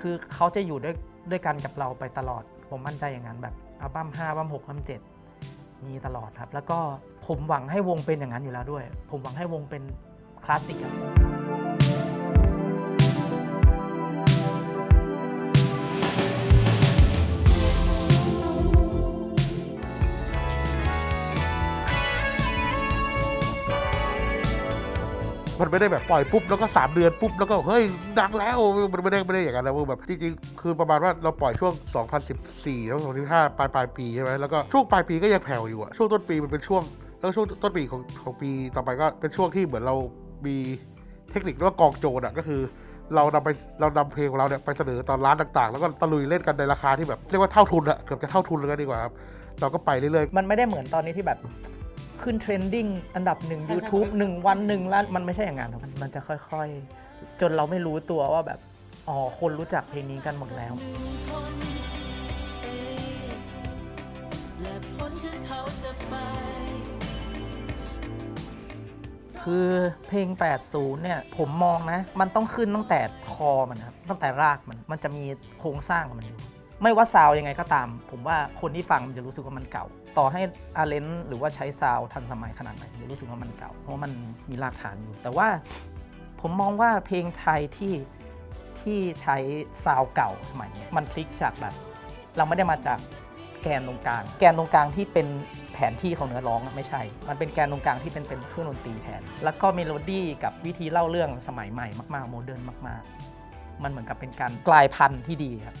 คือเขาจะอยู่ด้วยด้วยกันกับเราไปตลอด ผมมั่นใจอย่างนั้นแบบอัลบั้ม5อัลบั้ม6อัลบั้ม7มีตลอดครับ แล้วก็ผมหวังให้วงเป็นอย่างนั้นอยู่แล้วด้วย ผมหวังให้วงเป็นคลาสสิกครับ มันไม่ได้แบบปล่อยปุ๊บแล้วก็ 3 เดือนปุ๊บแล้วก็เฮ้ยดังแล้วมันไม่ได้ไม่ได้อย่างนั้นนะมึงแบบจริงๆคือประมาณว่าเราปล่อยช่วง 2014แล้ว2015ปลายปลายปีใช่ไหมแล้วก็ช่วงปลายปีก็ยังแผ่วอยู่อะช่วงต้นปีมันเป็นช่วงแล้วช่วงต้นปีของของปีต่อไปก็เป็นช่วงที่เหมือนเรามีเทคนิคเรียกว่ากองโจรอะก็คือเรานำไปเรานำเพลงของเราเนี่ยไปเสนอตอนร้านต่าง ๆ แล้วก็ตะลุยเล่นกันในราคาที่แบบเรียกว่าเท่าทุนอะเกือบจะเท่าทุนเลยก็ดีกว่าครับเราก็ไปเรื่อยๆ มันไม่ได้เหมือนตอนนี้ที่แบบ ขึ้นเทรนดิ้งอันดับหนึ่ง YouTube หนึ่งวันหนึ่งล้านมันไม่ใช่อย่างนั้นครับมันมันจะค่อยๆ จนเราไม่รู้ตัวว่าแบบ อ๋อ คนรู้จักเพลงนี้กันหมดแล้วและพ้นคือเขาจะไปคือเพลง 80 เนี่ย ผมมองนะ มันต้องขึ้นตั้งแต่คอมันครับ ตั้งแต่รากมัน มันจะมีโครงสร้างของมันอยู่ ไม่ว่าซาวยังไงก็ตาม ผมว่าคนที่ฟังมันจะรู้สึกว่ามันเก่า ต่อให้อาเลนหรือว่าใช้ซาวทันสมัยขนาดไหนจะรู้สึกว่ามันเก่า เพราะมันมีรากฐานอยู่ แต่ว่าผมมองว่าเพลงไทยที่ที่ใช้ซาวเก่าสมัยนี้มันพลิกจากแบบ เราไม่ได้มาจากแกนตรงกลาง แกนตรงกลางที่เป็นแผนที่ของเนื้อร้องไม่ใช่ มันเป็นแกนตรงกลางที่เป็นเป็นเครื่องดนตรีแทน แล้วก็เมโลดี้กับวิธีเล่าเรื่องสมัยใหม่มากๆโมเดิร์นมาก ๆ มันเหมือนกับเป็นการกลายพันธุ์ที่ดีครับ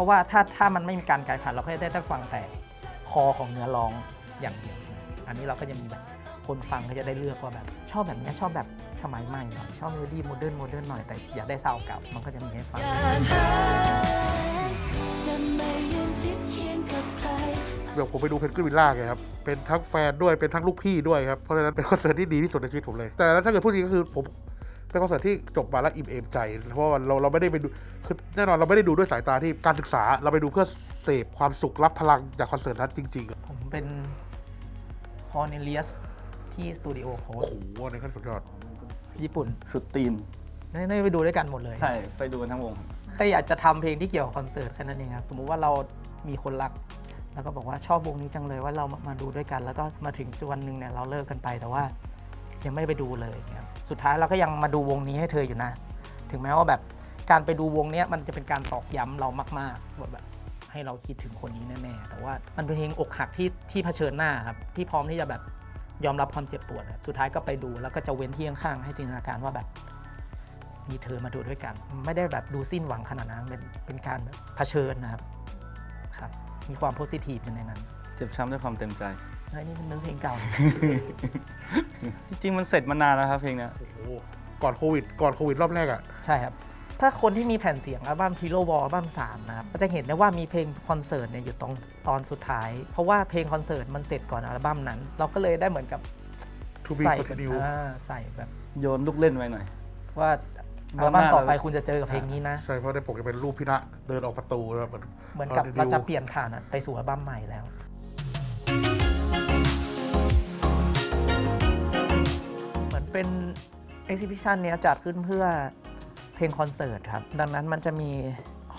ราะว่าถ้าถ้ามันไม่มีการกลายพันธุ์เราก็จะได้แต่ฟังแต่คอของเนื้อร้องอย่างเดียวนะอันนี้เราก็จะมีแบบคนฟังก็จะได้เลือกว่าแบบ ชอบแบบนี้ชอบแบบสมัยใหม่หน่อยชอบเมโลดี้โมเดิร์นโมเดิร์นหน่อยแต่อยากได้ซาวด์เก่ามันก็จะมีให้ฟังเคียงกับใครเดี๋ยวผมไปดูเพนกวินล่าไงครับ เป็นทั้งแฟนด้วย เป็นทั้งลูกพี่ด้วยครับ เพราะฉะนั้นเป็นคอนเสิร์ตที่ดีที่สุดในชีวิตผมเลย แต่แล้วถ้าเกิดพูดจริงก็คือผม เป็นคอนเสิร์ตที่จบมาแล้วอิ่มเอมใจ เพราะว่าเราเราไม่ได้ไปดูคือแน่นอนเราไม่ได้ดูด้วยสายตาที่การศึกษาเราไปดูเพื่อเสพความสุขรับพลังจากคอนเสิร์ตนั้นจริงๆ ผมเป็นคอร์เนเลียสที่สตูดิโอโคโอ้โหอันขั้นสุดยอด ญี่ปุ่นสุดตีมนได้ได้ไปดูด้วยกันหมดเลยใช่ไปดูกันทั้งวงแค่อยากจะทำเพลงที่เกี่ยวกับคอนเสิร์ตแค่นั้นเองครับสมมติว่าเรามีคนรัก แล้วก็บอกว่าชอบวงนี้จังเลยว่าเรามามาดูด้วยกัน แล้วก็มาถึงวันหนึ่งเนี่ยเราเลิกกันไปแต่ว่า ยังไม่ไปดูเลยครับสุดท้ายเราก็ยังมาดูวงนี้ให้เธออยู่นะ ถึงแม้ว่าแบบการไปดูวงนี้มันจะเป็นการตอกย้ำเรามากๆว่าแบบให้เราคิดถึงคนนี้แน่ๆแต่ว่ามันเป็นเพลงอกหักที่ที่เผชิญหน้าครับที่พร้อมที่จะแบบยอมรับความเจ็บปวดสุดท้ายก็ไปดูแล้วก็จะเว้นที่ข้างๆให้จินตนาการว่าแบบมีเธอมาดูด้วยกัน ไม่ได้แบบดูสิ้นหวังขนาดนั้นเป็นเป็นการแบบเผชิญนะครับครับ มีความโพสิทีฟอยู่ในนั้น เจ็บช้ำด้วยความเต็มใจ เฮ้ยนี่เป็นเนื้อเพลงเก่า จริงๆมันเสร็จมานานแล้วครับเพลงเนี้ยโอ้โหก่อนโควิด ก่อนโควิดรอบแรกอะใช่ครับ ถ้าคนที่มีแผ่นเสียงอัลบั้มพีโ w วอลอัลบั้มสามนะครับ ก็จะเห็นได้ว่ามีเพลงคอนเสิร์ตเนี่ยอยู่ตรงตอนสุดท้าย เพราะว่าเพลงคอนเสิร์ตมันเสร็จก่อนอัลบั้มนั้น เราก็เลยได้เหมือนกับทูบีใส่คอนแบบตินิวอ่าใส่แบบโยนลูกเล่นไว้หน่อย ว่าอัลบั้มต่อไปคุณจะเจอกับเพลงนี้นะ ใช่เพราะในปกจะเป็นรูปพี่ณะเดินออกประตูแล้วเหมือนเหมือนกับตอนนี้เราจะดูเปลี่ยนผ่านอะไปสู่อัลบั้มใหม่แล้วเห เป็น exhibition เนี้ยจัดขึ้นเพื่อเพลงคอนเสิร์ตครับ ดังนั้นมันจะมี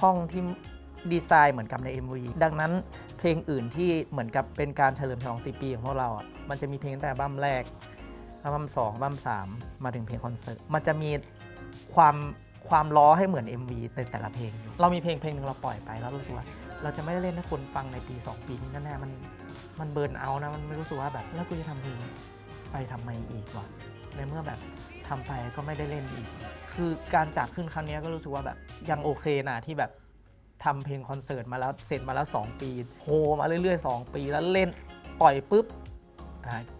ห้องที่ดีไซน์เหมือนกับใน MV ดังนั้นเพลงอื่นที่เหมือนกับเป็นการเฉลิมฉลอง4ปีของพวกเราอะมันจะมีเพลงตั้งแต่บั้มแรกบั้มสองบั้มสามมาถึงเพลงคอนเสิร์ต มันจะมีความความล้อให้เหมือน MV ในแต่ละเพลงอยู่เรามีเพลงเพลงหนึ่งเราปล่อยไปแล้วรู้สึกว่า เราจะไม่ได้เล่นให้คนฟังในปี 2 ปีนี้แน่ๆมันมันเบิร์นเอานะมันไม่รู้สึกว่าแบบแล้วกูจะทำเพลงไปทำไมอีกวะ ในเมื่อแบบทำไปก็ไม่ได้เล่นอีก คือการจัดขึ้นครั้งนี้ก็รู้สึกว่าแบบยังโอเคนะที่แบบทำเพลงคอนเสิร์ตมาแล้วเสร็จมาแล้ว 2 ปีโฮมาเรื่อย ๆ 2 ปีแล้วเล่นปล่อยปุ๊บ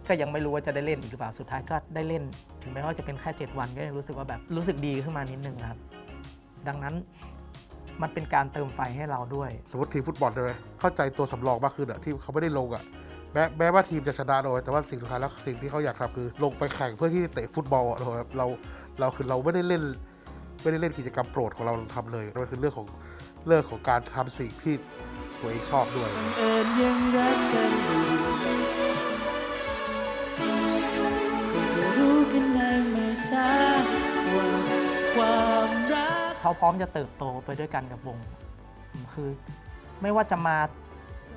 ก็ยังไม่รู้ว่าจะได้เล่นอีกหรือเปล่าสุดท้ายก็ได้เล่น ถึงแม้ว่าจะเป็นแค่ 7 วันก็ยังรู้สึกว่าแบบรู้สึกดีขึ้นมานิดนึงครับ ดังนั้นมันเป็นการเติมไฟให้เราด้วย สมมติทีฟุตบอลใช่ไหมเข้าใจตัวสำรองมากขึ้นอะที่เขาไม่ได้ลงอะ แม้แม้ว่าทีมจะชนะโดยแต่ว่าสิ่งสุดท้ายแล้วสิ่งที่เขาอยากทำคือ ลงไปแข่งเพื่อที่เตะฟุตบอลอะเราเราเราคือเราไม่ได้เล่นไม่ได้เล่นกิจกรรมโปรดของเราทำเลยมันคือเรื่องของเรื่องของการทำสิ่งที่ตัวเองชอบด้วยเอิญยังรักกันอยู่คงจะรู้กันในไม่ช้าว่าความรักเขาพร้อมจะเติบโตไปด้วยกันกับวง คือไม่ว่าจะมา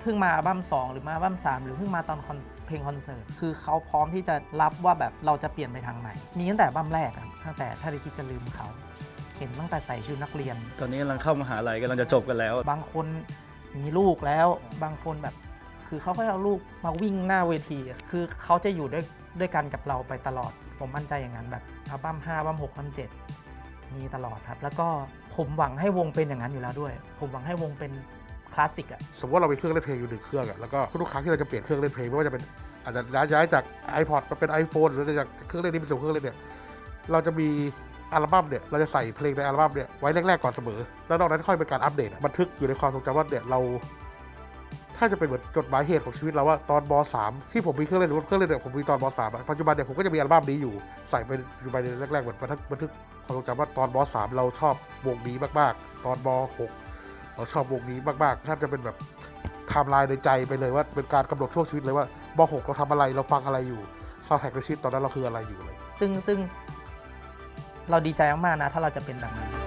เพิ่งมาอัลบั้มสองหรือมาอัลบั้มสามหรือเพิ่งมาตอนคอนเพลงคอนเสิร์ตคือเขาพร้อมที่จะรับว่าแบบเราจะเปลี่ยนไปทางไหนมีตั้งแต่อัลบั้มแรกครับตั้งแต่ถ้าได้คิดจะลืมเขาเห็นตั้งแต่ใส่ชุดนักเรียน ตอนนี้กำลังเข้ามหาลัยกำลังจะจบกันแล้ว บางคนมีลูกแล้ว บางคนแบบ คือเขาก็เอาลูกมาวิ่งหน้าเวทีอะคือเขาจะอยู่ด้วยด้วยกันกับเราไปตลอด ผมมั่นใจอย่างนั้นแบบอัลบั้ม5อัลบั้ม6อัลบั้ม7มีตลอดครับ แล้วก็ผมหวังให้วงเป็นอย่างนั้นอยู่แล้วด้วย ผมหวังให้วงเป็น คลาสสิกอะสมมติว่าเรามีเครื่องเล่นเพลงอยู่หนึ่งเครื่องอะแล้วก็ทุกๆครั้งที่เราจะเปลี่ยนเครื่องเล่นเพลงไม่ว่าจะเป็นอาจจะย้ายจาก iPod มาเป็น iPhone หรือจากเครื่องเล่นนี้เป็นสู่เครื่องเล่นเนี่ยเราจะมีอัลบั้มเนี่ยเราจะใส่เพลงในอัลบั้มเนี่ยไว้แรกๆก่อนเสมอ แล้วนอกนั้นค่อยเป็นการอัปเดตบันทึกอยู่ในความทรงจำว่าเนี่ยเรา ถ้าจะเป็นเหมือนจดหมายเหตุของชีวิตเราว่าตอนม .3 ที่ผมมีเครื่องเล่นเครื่องเล่นเนี่ยผมมีตอนม .3 อะปัจจุบันเนี่ยผมก็จะมีอัลบั้มนี้อยู่ใส่ไปอยู่ไปในแรกๆเหมือนบันทึกบันทึกความทรงจำว่าตอนม .3 เราชอบวงนี้มากๆ ตอนม เราชอบวงนี้มากๆแทบจะเป็นแบบไทม์ไลน์ในใจไปเลยว่าเป็นการกำหนดช่วงชีวิตเลยว่าบหกเราทำอะไรเราฟังอะไรอยู่ซาวแท็กในชีวิตตอนนั้นเราคืออะไรอยู่เลย ซึ่งซึ่งเราดีใจมากๆนะถ้าเราจะเป็นแบบนั้น